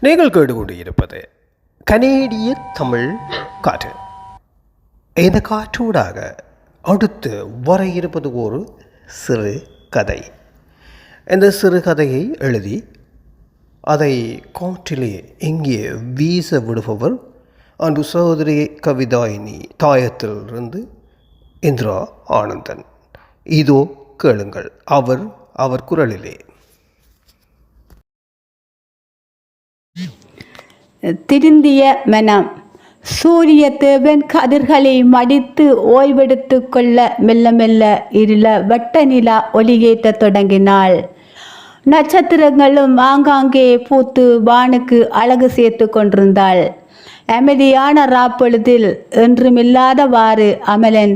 நீங்கள் கேட்டுக்கொண்டிருப்பது கனேடிய தமிழ் காற்று. இந்த காற்றூடாக அடுத்து வர இருப்பது ஒரு சிறு கதை. இந்த சிறுகதையை எழுதி அதை காற்றிலே இங்கே வீச விடுபவர் அன்பு சகோதரி கவிதாயினி தாயத்திலிருந்து இந்திரா ஆனந்தன். இதோ கேளுங்கள் அவர் அவர் குரலிலே. திருந்திய மனம். சூரிய தேவன் கதிர்களை மடித்து ஓய்வெடுத்து கொள்ள மெல்ல மெல்ல இருள வட்ட நிலா ஒளியேற்ற தொடங்கினாள். நட்சத்திரங்களும் ஆங்காங்கே பூத்து வானுக்கு அழகு சேர்த்து கொண்டிருந்தாள். அமைதியான ராப்பொழுதில் என்றுமில்லாதவாறு அமலன்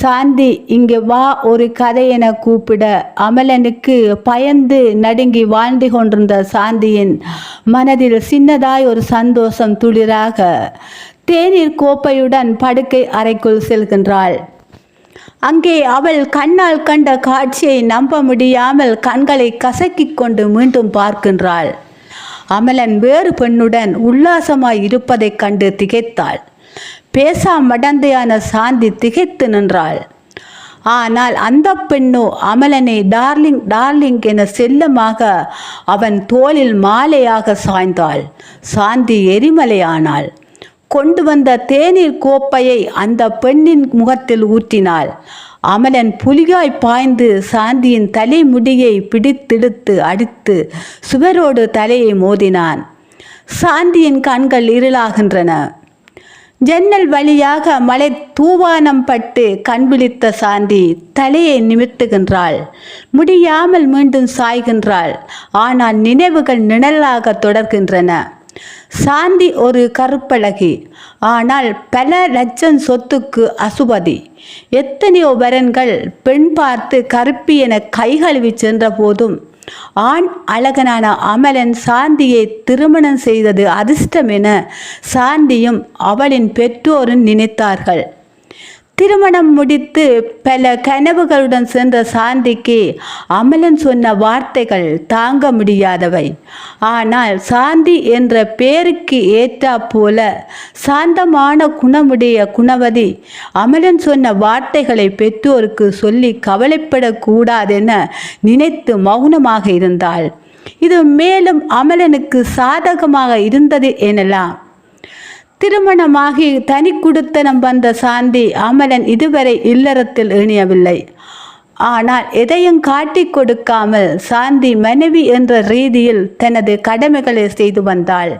சாந்தி இங்கே வா ஒரு கதை என கூப்பிட. அமலனுக்கு பயந்து நடுங்கி வாழ்ந்து கொண்டிருந்த சாந்தியின் மனதில் சின்னதாய் ஒரு சந்தோஷம் துளிராக தேநீர் கோப்பையுடன் படுக்கை அறைக்குள் செல்கின்றாள். அங்கே அவள் கண்ணால் கண்ட காட்சியை நம்ப முடியாமல் கண்களை கசக்கிக் கொண்டு மீண்டும் பார்க்கின்றாள். அமலன் வேறு பெண்ணுடன் உல்லாசமாய் இருப்பதைக் கண்டு திகைத்தாள். பேசா மடந்தையான சாந்தி திகைத்து நின்றாள். ஆனால் அந்த பெண்ணோ அமலனை டார்லிங் டார்லிங் என செல்லமாக அவன் தோளில் மாலையாக சாய்ந்தாள். சாந்தி எரிமலையானாள். கொண்டு வந்த தேநீர் கோப்பையை அந்த பெண்ணின் முகத்தில் ஊற்றினாள். அமலன் புலியாய் பாய்ந்து சாந்தியின் தலைமுடியை பிடித்திடுத்து அடித்து சுவரோடு தலையை மோதினான். சாந்தியின் கண்கள் இருளாகின்றன. ஜன்னல் வழியாக மலை தூவானம் பட்டு கண்பிழித்த சாந்தி தலையை நிமித்துகின்றாள். முடியாமல் மீண்டும் சாய்கின்றாள். ஆனால் நினைவுகள் நிழலாக தொடர்கின்றன. சாந்தி ஒரு கருப்பழகி ஆனால் பல லட்சம் சொத்துக்கு அசுபதி. எத்தனையோ வரன்கள் பெண் பார்த்து கருப்பி என கைகழுவி சென்ற போதும் ஆண் அழகனான அமலன் சாந்தியை திருமணம் செய்தது அதிர்ஷ்டம் என சாந்தியும் அவளின் பெற்றோரும் நினைத்தார்கள். திருமணம் முடித்து பல கனவுகளுடன் சென்ற சாந்திக்கு அமலன் சொன்ன வார்த்தைகள் தாங்க முடியாதவை. ஆனால் சாந்தி என்ற பேருக்கு ஏற்றா போல சாந்தமான குணமுடைய குணவதி அமலன் சொன்ன வார்த்தைகளை பெற்றோருக்கு சொல்லி கவலைப்படக்கூடாதென நினைத்து மௌனமாக இருந்தாள். இது மேலும் அமலனுக்கு சாதகமாக இருந்தது எனலாம். திருமணமாகி தனி குடுத்தனம் வந்த சாந்தி அமலன் இதுவரை இல்லறத்தில் இணையவில்லை ஆனால் எதையும் காட்டிக் கொடுக்காமல் சாந்தி மனைவி என்ற ரீதியில் தனது கடமைகளை செய்து வந்தாள்.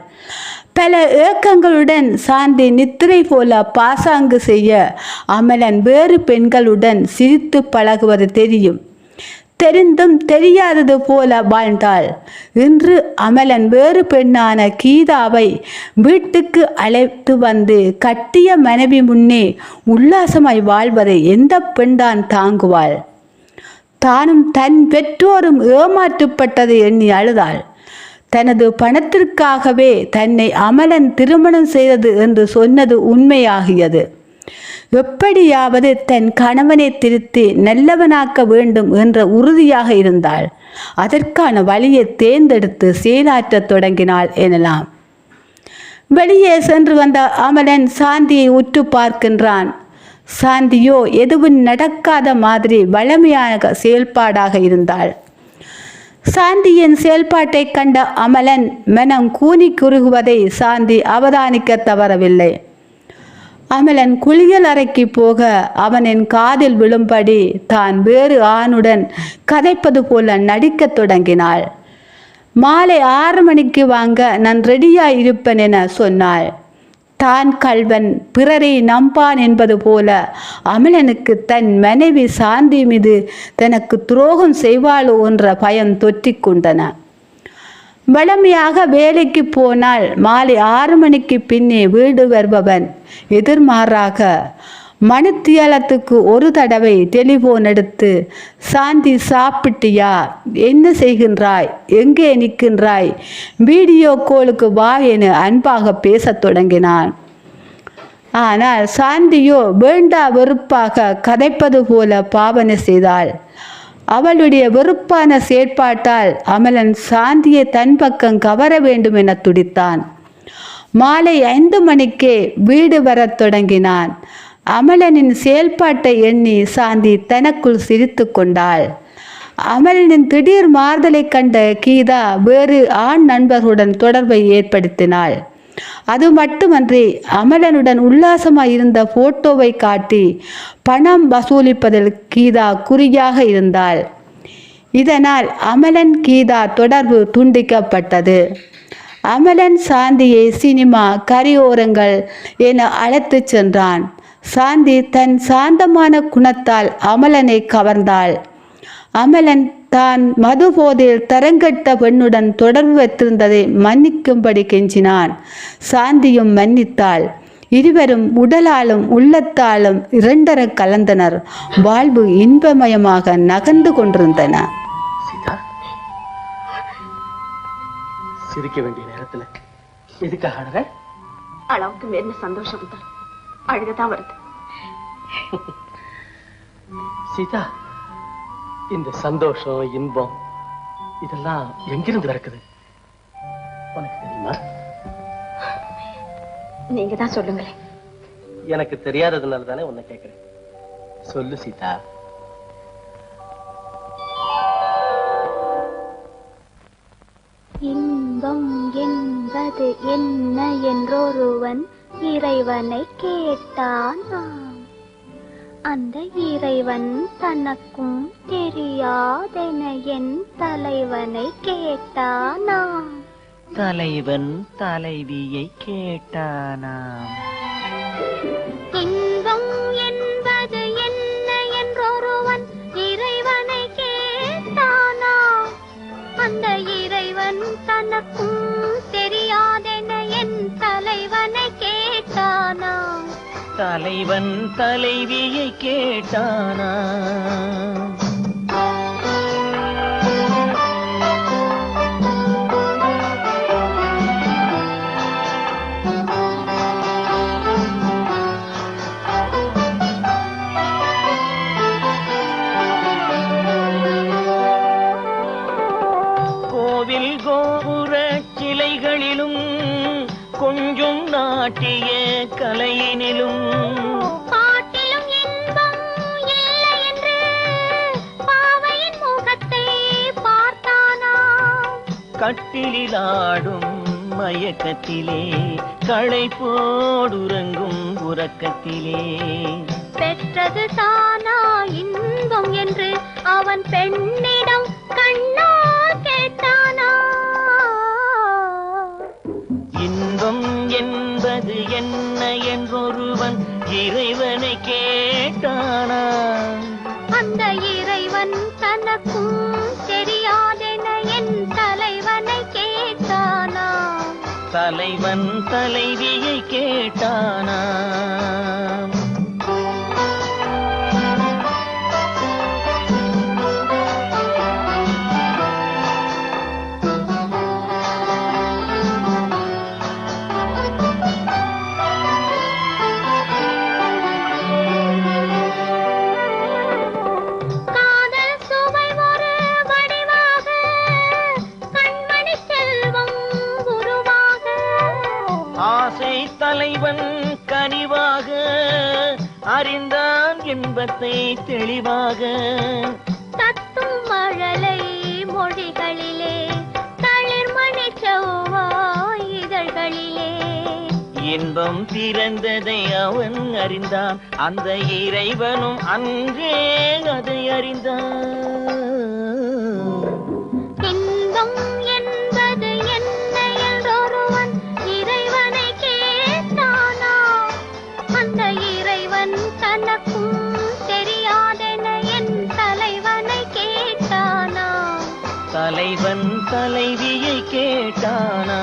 பல ஏக்கங்களுடன் சாந்தி நித்திரை போல பாசாங்கு செய்ய அமலன் வேறு பெண்களுடன் சிரித்து பழகுவது தெரியும். தெரிந்தும் தெரியாதது போல வாழ்ந்தாள். இன்று அமலன் வேறு பெண்ணான கீதாவை வீட்டுக்கு அழைத்து வந்து கட்டிய மனைவி முன்னே உல்லாசமாய் வாழ்வதை எந்த பெண்தான் தாங்குவாள்? தானும் தன் பெற்றோரும் ஏமாற்றப்பட்டதை எண்ணி அழுதாள். தனது பணத்திற்காகவே தன்னை அமலன் திருமணம் செய்தது என்று சொன்னது உண்மையாகியது. எப்படியாவது தன் கணவனை திருத்தி நல்லவனாக்க வேண்டும் என்ற உறுதியாக இருந்தாள். அதற்கான வழியை தேர்ந்தெடுத்து செயலாற்றத் தொடங்கினாள் எனலாம். வெளியே சென்று வந்த அமலன் சாந்தியை உற்று பார்க்கின்றான். சாந்தியோ எதுவும் நடக்காத மாதிரி வளமையான செயல்பாடாக இருந்தாள். சாந்தியின் செயல்பாட்டைக் கண்ட அமலன் மனம் கூனி குறுகுவதை சாந்தி அவதானிக்க தவறவில்லை. அமலன் குளியல் அறைக்கு போக அவனின் காதில் விழும்படி தான் வேறு ஆணுடன் கதைப்பது போல நடிக்கத் தொடங்கினாள். மாலை ஆறு மணிக்கு வாங்க நான் ரெடியா இருப்பேன் என சொன்னாள். தான் கல்வன் பிறரை நம்பான் என்பது போல அமலனுக்கு தன் மனைவி சாந்தி மீது தனக்கு துரோகம் செய்வாளோ என்ற பயம் தொற்றிக் கொண்டன. வளமையாக வேலைக்கு போனால் மாலை ஆறு மணிக்கு பின்னே வீடு வருபவன் எதிர்மாறாக மணித்தியாலத்துக்கு ஒரு தடவை டெலிஃபோன் எடுத்து சாந்தி சாப்பிட்டியா? என்ன செய்கின்றாய்? எங்கே நிற்கின்றாய்? வீடியோ கோலுக்கு வா என அன்பாக பேசத் தொடங்கினான். ஆனால் சாந்தியோ வேண்டா வெறுப்பாக கதைப்பது போல பாவனை செய்தாள். அவளுடைய வெறுப்பான செயற்பாட்டால் அமலன் சாந்தியை தன் பக்கம் கவர வேண்டும் என துடித்தான். மாலை ஐந்து மணிக்கே வீடு வரத் தொடங்கினான். அமலனின் செயல்பாட்டை எண்ணி சாந்தி தனக்குள் சிரித்து கொண்டாள். அமலனின் திடீர் மாறுதலைக் கண்ட கீதா வேறு ஆண் நண்பர்களுடன் தொடர்பை ஏற்படுத்தினாள். அது மட்டுமன்றி அமலனுடன் உல்லாசமாக இருந்த போட்டோவை காட்டி பணம் வசூலிப்பதில் கீதா குறியாக இருந்தாள். இதனால் அமலன் கீதா தொடர்பு துண்டிக்கப்பட்டது. அமலன் சாந்தியை சினிமா கரையோரங்கள் என அழைத்துச் சென்றான். சாந்தி தன் சாந்தமான குணத்தால் அமலனை கவர்ந்தாள். அமலன் தான் மது போதையில் தரங்கட்ட பெண்ணுடன் தொடர்பு வைத்திருந்ததை மன்னிக்கும்படி கெஞ்சினான். சாந்தியும் மன்னித்தாள். இருவரும் உடலாலும் உள்ளத்தாலும் இரண்டர கலந்தனர். வாழ்வு இன்பமயமாக நகர்ந்து கொண்டிருந்தன. சிரிக்க வேண்டிய நேரத்துல எதுக்காக அழற அளவுக்கு மேல சந்தோஷம் வந்தால் அழுகதான் வருது. சீதா இந்த சந்தோஷம் இன்பம் இதெல்லாம் எங்கிருந்து பிறக்குது உனக்கு தெரியுமா? நீங்க தான் சொல்லுங்களேன். எனக்கு தெரியாததுனால தானே உன்னை கேட்கிறேன் சொல்லு சீதா. இன்பம் என்பது என்ன என்றொருவன் இறைவனை கேட்டானாம் அந்த இறைவன் தனக்கும் தெரியாதென என் தலைவனை கேட்டானாம் தலைவன் தலைவியை கேட்டானாம் இன்பம் என்பது என்ன என்றொருவன் இறைவனை கேட்டானாம் அந்த இறைவன் தனக்கும் தலைவன் தலைவியை கேட்டானா? கட்டிலாடும் மயக்கத்திலே களை போடுறங்கும் உறக்கத்திலே. பெற்றது தானா இன்பம் என்று அவன் பெண்ணே தலைவன் தலைவியை கேட்டானா? கனிவாக அறிந்தான் இன்பத்தை தெளிவாக. தத்தும் மழலை மொழிகளிலே தளிர்மணி செவ்வாய் இதழ்களிலே. இன்பம் பிறந்ததை அவன் அறிந்தான் அந்த இறைவனும் அன்றே அதை அறிந்தான். தலைவன் தலைவியை கேட்டானா?